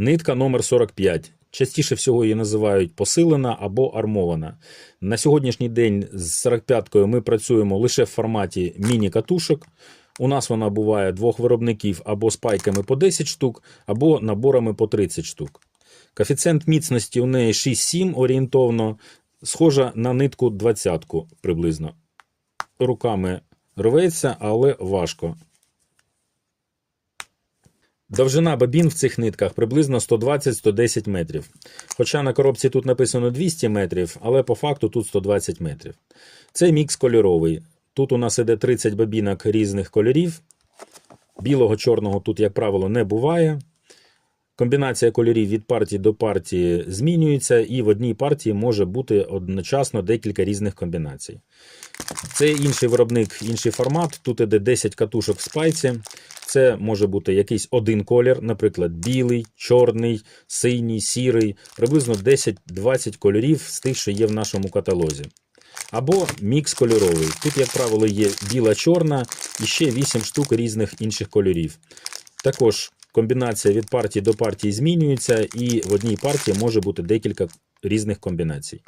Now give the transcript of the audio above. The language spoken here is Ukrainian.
Нитка номер 45. Частіше всього її називають посилена або армована. На сьогоднішній день з 45-кою ми працюємо лише в форматі міні-катушок. У нас вона буває двох виробників або з пайками по 10 штук, або наборами по 30 штук. Коефіцієнт міцності у неї 6-7 орієнтовно, схожа на нитку 20 приблизно. Руками рветься, але важко. Довжина бобін в цих нитках приблизно 120-110 метрів. Хоча на коробці тут написано 200 метрів, але по факту тут 120 метрів. Це мікс кольоровий. Тут у нас іде 30 бобінок різних кольорів. Білого, чорного тут, як правило, не буває. Комбінація кольорів від партії до партії змінюється, і в одній партії може бути одночасно декілька різних комбінацій. Це інший виробник, інший формат. Тут іде 10 катушок в спайці. Це може бути якийсь один колір, наприклад, білий, чорний, синій, сірий, приблизно 10-20 кольорів з тих, що є в нашому каталозі. Або мікс кольоровий. Тут, як правило, є біла, чорна і ще 8 штук різних інших кольорів. Також комбінація від партії до партії змінюється, і в одній партії може бути декілька різних комбінацій.